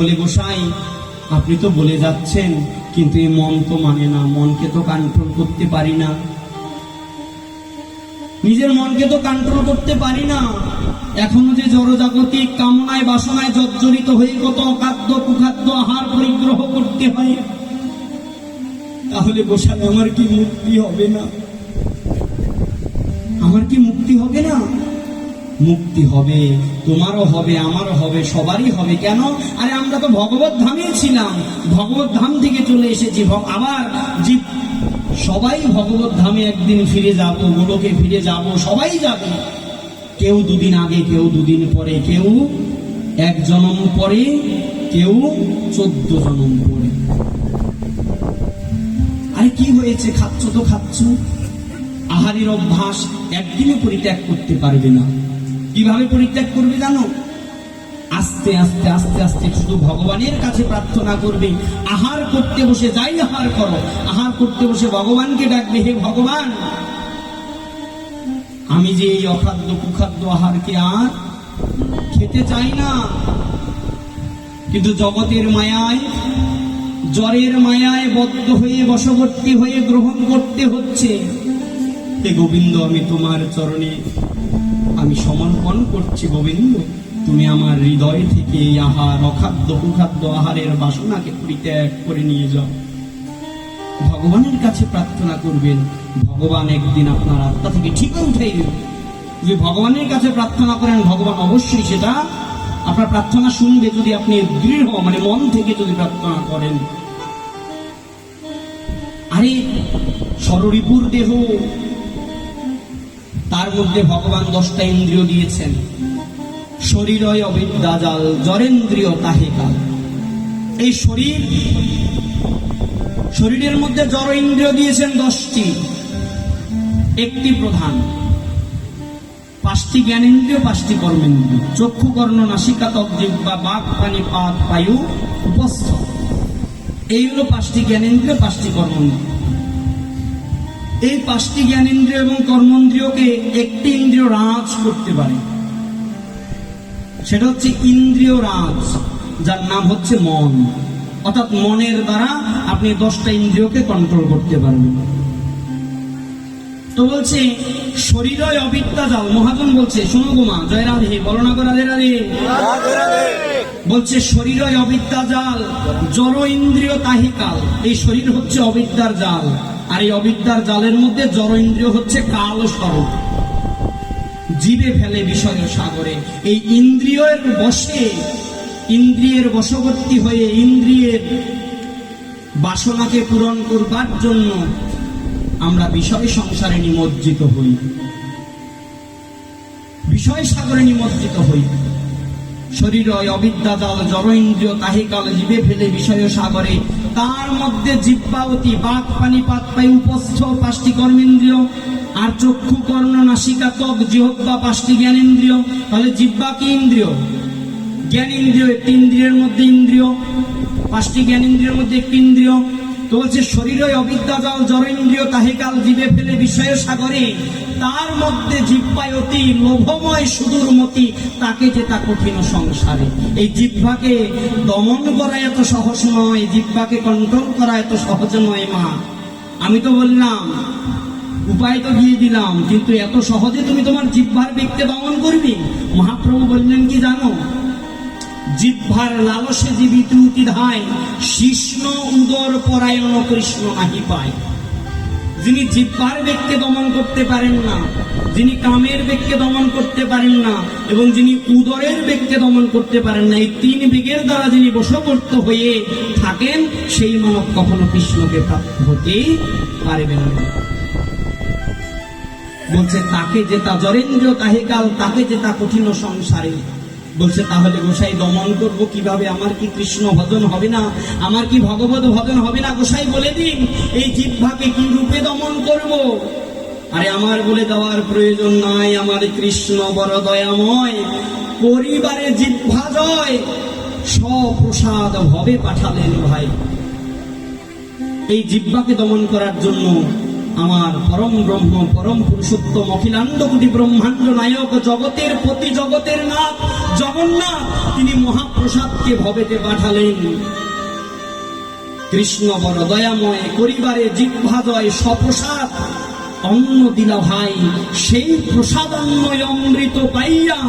বলে, গোসাই, আপনি তো বলে যাচ্ছেন, কিন্তু এই মন তো মানে না, মনকে তো কন্ট্রোল করতে পারি না। নিজের মনকে তো কন্ট্রোল করতে পারি না। এখনও যে জড়জাগতিক কামনায়, বাসনায় জর্জরিত হয়ে কত অখাদ্য কুখাদ্য আহার পরিগ্রহ করতে হয়। তাহলে গোসাই, আমার কি মুক্তি হবে না? আমার কি মুক্তি হবে না? মুক্তি হবে, তোমারও হবে, আমারও হবে, সবারই হবে। কেন? আরে আমরা তো ভগবত ধামে ছিলাম। ভগবত ধাম থেকে চলে এসেছি। আবার জীব সবাই ভগবত ধামে একদিন ফিরে যাব, গোলকে ফিরে যাব, সবাই যাবে। কেউ দুদিন আগে, কেউ দুদিন পরে, কেউ এক জনম পরে, কেউ চোদ্দ জনম পরে। আরে কি হয়েছে? খাচ্ছ তো খাচ্ছ। আহারের অভ্যাস একদিনে পরিত্যাগ করতে পারবে না। কীভাবে পরিত্যাগ করবে জানো? আস্তে আস্তে আস্তে আস্তে শুধু ভগবানের কাছে প্রার্থনা করবে। আহার করতে বসে যাই আহার করো। আহার করতে বসে ভগবানকে ডাকবে, হে ভগবান, আমি যে এই অখাদ্য, কুখাদ্য আহারকে আর খেতে চাই না। কিন্তু জগতের মায়ায়, জ্বরের মায়ায় বদ্ধ হয়ে বশবর্তী হয়ে গ্রহণ করতে হচ্ছে। হে গোবিন্দ, আমি তোমার চরণে আমি সমর্পণ করছি গোবিন্দ। তুমি আমার হৃদয় থেকে এই আহার অখাদ্য, কুখাদ্য আহারের বাসনাকে পরিত্যাগ করে নিয়ে যাও। ভগবানের কাছে প্রার্থনা করবেন, ভগবান একদিন আপনার আত্মা থেকে ঠিক দেবে যদি ভগবানের কাছে প্রার্থনা করেন, ভগবান অবশ্যই সেটা আপনার প্রার্থনা শুনবে যদি আপনি দৃঢ় মানে মন থেকে যদি প্রার্থনা করেন। আরে, সররিপুর দেহ তার মধ্যে ভগবান দশটা ইন্দ্রিয় দিয়েছেন। শরীরয় অবিদ্যাজাল, জরেন্দ্রিয় তাহে কাল এই শরীর, শরীরের মধ্যে জড় ইন্দ্রিয় দিয়েছেন দশটি। একটি প্রধান। পাঁচটি জ্ঞানেন্দ্রিয়, পাঁচটি কর্মেন্দ্রিয়। চক্ষু কর্ণ নাসিকা তদ্দিক বা বাক, পানি, পাত, বায়ু, উপস্থ। এই হলো পাঁচটি জ্ঞানেন্দ্রিয়, পাঁচটি কর্মেন্দ্রিয়। এই পাঁচটি জ্ঞানেন্দ্রিয় এবং কর্মেন্দ্রিয়কে একটি ইন্দ্রিয় রাজ করতে পারে। সেটা হচ্ছে ইন্দ্রিয় রাজ, যার নাম হচ্ছে মন। অর্থাৎ মনের দ্বারা আপনি দশটা ইন্দ্রিয়কে কন্ট্রোল করতে পারবেন। তো বলছে শরীরয় অবিদ্যা যাও মহাজন বলছে, শুনো গোমা জয় রাধে, বলো না রাধে রাধে। বলছে শরীরয় অবিদ্যা জাল, জড় ইন্দ্রিয় তাহিকাল। এই শরীর হচ্ছে অবিদ্যার জাল। আর এই অবিদ্যার জালের মধ্যে জড় ইন্দ্রিয় হচ্ছে কাল স্বরূপ। জীবে ফেলে বিষয় সাগরে। এই ইন্দ্রিয়ের বশে, ইন্দ্রিয়ের বশবর্তী হয়ে ইন্দ্রিয়ের বাসনাকে পূরণ করবার জন্য আমরা বিষয় সংসারে নিমজ্জিত হই। বিষয় সাগরে নিমজ্জিত হই। শরীর অবিদ্যা দল জড় ইন্দ্রিয় তাহিকাল, জীবে ফেলে বিষয় সাগরে তার মধ্যে জিব্বাবতী বাক পানি পাত পাই, উপস্থ পাঁচটি কর্মেন্দ্রীয়, আর চক্ষু, কর্ণ, নাসিকা, ত্বক জিহব্বা পাঁচটি জ্ঞানেন্দ্রিয়। তাহলে জিব্বা কি ইন্দ্রিয়? জ্ঞান ইন্দ্রিয় একটি ইন্দ্রিয়ের মধ্যে ইন্দ্রিয় পাঁচটি জ্ঞান ইন্দ্রিয়ের মধ্যে একটি ইন্দ্রিয়। তো বলছে শরীরে অবিদ্যা জল, জড় ইন্দ্রিয় তাহেকাল জীবে ফেলে বিষয়ের সাগরে। তার মধ্যে জিব্বায় অতি লোভময় সুদূর মতি, তাকে যে তা কঠিন সংসারে। এই জিহ্বাকে দমন করা এত সহজ নয়, জিহ্বাকে কন্ট্রোল করা এত সহজ নয়, মা। আমি তো বললাম, উপায় তো দিয়ে দিলাম, কিন্তু এত সহজে তুমি তোমার জিহ্বার ব্যক্তি দমন করবি? মহাপ্রভু বললেন কি জানো? জিহ্বার লালসে জীবিত ধায় শিষ্ণ উদর পরায়ণ কৃষ্ণ নাহি পায়। যিনি জিহ্বার ব্যক্তি দমন করতে পারেন না, যিনি কামের ব্যক্তি দমন করতে পারেন না, এবং যিনি উদরের ব্যক্তি দমন করতে পারেন না, এই তিন বেগের দ্বারা যিনি বশবর্ত হয়ে থাকেন, সেই মানব কখনো কৃষ্ণকে প্রাপ্ত হতেই পারবেন না। বলছে, তাকে যেতা জরেন্দ্র, তাহে কাল তাকে যেতা কঠিন সংসারে বলছে, তাহলে গোসাই দমন করব কীভাবে? আমার কি কৃষ্ণ ভজন হবে না? আমার কি ভগবত ভজন হবে না? গোসাই বলে দিন, এই জিহ্বাকে কি রূপে দমন করব? আরে, আমার বলে দেওয়ার প্রয়োজন নাই, আমার কৃষ্ণ বড় দয়াময় পরিবারে জিহ্বা জয় সপ্রসাদ ভবে পাঠালেন ভাই। এই জিহ্বাকে দমন করার জন্য আমার পরম ব্রহ্ম পরম পুরুষোত্তম অখিলাণ্ড কোটি ব্রহ্মাণ্ড নায়ক জগতের প্রতি জগতের নাথ জগন্নাথ তিনি মহাপ্রসাদকে ভবেতে পাঠালেন। কৃষ্ণ বড় দয়াময় করিবারে জিহ্বা জয় সপ্রসাদ। অন্ন দিলা ভাই সেই প্রসাদান্নয় অমৃত পাইয়া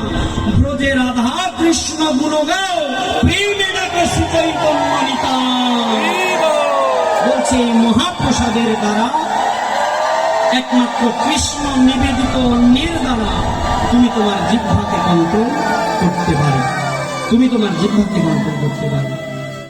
ব্রজে রাধা কৃষ্ণ গুণগাও প্রেমে ডাকে সুচৈতন্য বলছে মহাপ্রসাদের দ্বারা একমাত্র কৃষ্ণ নিবেদিত নির্দানা তুমি তোমার জিহ্বাকে কন্ট্রোল করতে পারো। তুমি তোমার জিহ্বাকে কন্ট্রোল করতে পারো।